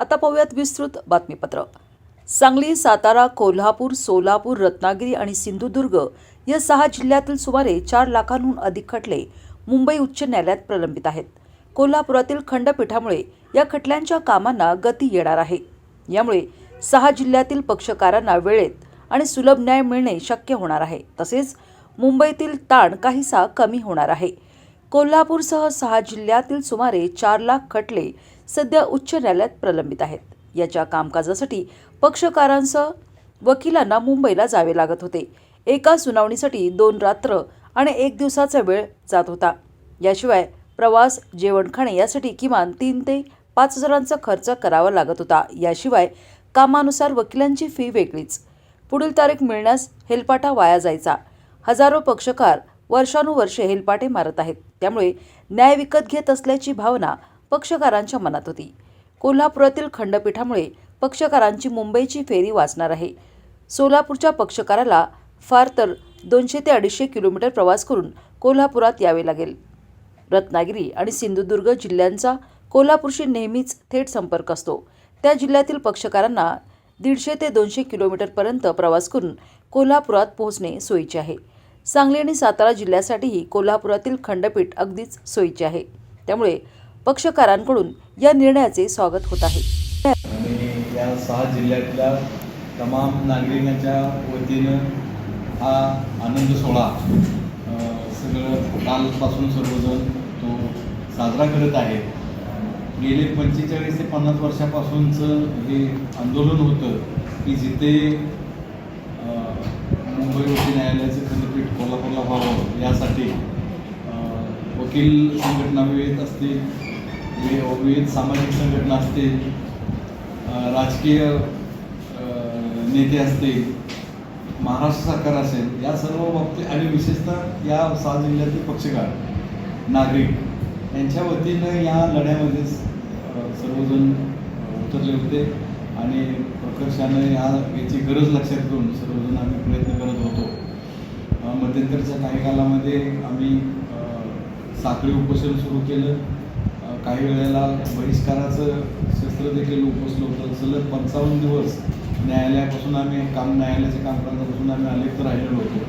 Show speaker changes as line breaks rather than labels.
आता पाहूयात विस्तृत बातमीपत्र. सांगली सातारा कोल्हापूर सोलापूर रत्नागिरी आणि सिंधुदुर्ग या सहा जिल्ह्यातील सुमारे चार लाखांहून अधिक खटले मुंबई उच्च न्यायालयात प्रलंबित आहेत. कोल्हापुरातील खंडपीठामुळे या खटल्यांच्या कामांना गती येणार आहे. यामुळे सहा जिल्ह्यातील पक्षकारांना वेळेत आणि सुलभ न्याय मिळणे शक्य होणार आहे. तसेच मुंबईतील ताण काहीसा कमी होणार आहे. कोल्हापूरसह सहा जिल्ह्यातील सुमारे चार लाख खटले सध्या उच्च न्यायालयात प्रलंबित आहेत. याच्या कामकाजासाठी पक्षकारांसह वकिलांना मुंबईला जावे लागत होते. एका सुनावणीसाठी दोन रात्र आणि एक दिवसाचा वेळ जात होता. याशिवाय प्रवास जेवणखाणे यासाठी किमान तीन ते पाच हजारांचा खर्च करावा लागत होता. याशिवाय कामानुसार वकिलांची फी वेगळीच. पुढील तारीख मिळण्यास हेलपाटा वाया जायचा. हजारो पक्षकार वर्षानुवर्षे हेलपाटे मारत आहेत. त्यामुळे न्याय विकत घेत असल्याची भावना पक्षकारांच्या मनात होती. कोल्हापुरातील खंडपीठामुळे पक्षकारांची मुंबईची फेरी वाचणार आहे. सोलापूरच्या पक्षकाराला फार तर दोनशे ते अडीचशे किलोमीटर प्रवास करून कोल्हापुरात यावे लागेल. रत्नागिरी आणि सिंधुदुर्ग जिल्ह्यांचा कोल्हापूरशी नेहमीच थेट संपर्क असतो. त्या जिल्ह्यातील पक्षकारांना दीडशे ते दोनशे किलोमीटरपर्यंत प्रवास करून कोल्हापुरात पोहोचणे सोयीचे आहे. सांगली आणि सातारा जिल्ह्यासाठीही कोल्हापुरातील खंडपीठ अगदीच सोयीचे आहे. त्यामुळे पक्षकारांकडून या निर्णयाचे स्वागत होत आहे.
आणि या सहा जिल्ह्यातल्या तमाम नागरिकांच्या वतीनं हा आनंद सोहळा सगळं कालपासून सर्वजण तो साजरा करत आहे. गेले पंचेचाळीस ते पन्नास वर्षापासूनचं हे आंदोलन होतं की जिथे मुंबई उच्च न्यायालयाचे खंडपीठ कोल्हापूरला व्हावं यासाठी वकील संघटना विविध असतील विविध सामाजिक संघटना असतील राजकीय नेते असतील महाराष्ट्र सरकार असेल या सर्व बाबतीत आणि विशेषतः या सहा जिल्ह्यातील पक्षकार नागरिक यांच्या वतीनं या लढ्यामध्ये सर्वजण उतरले होते आणि प्रकर्षानं या याची गरज लक्षात घेऊन सर्वजण आम्ही प्रयत्न मध्यंतरच्या काही कालामध्ये आम्ही साखळी उपोषण सुरू केलं. काही वेळेला बहिष्काराचं शस्त्र देखील उपसलं होतं. सलग पंचावन्न दिवस न्यायालयापासून आम्ही काम न्यायालयाच्या कामकाजापासून आम्ही अलिप्त राहिलेलो होतो.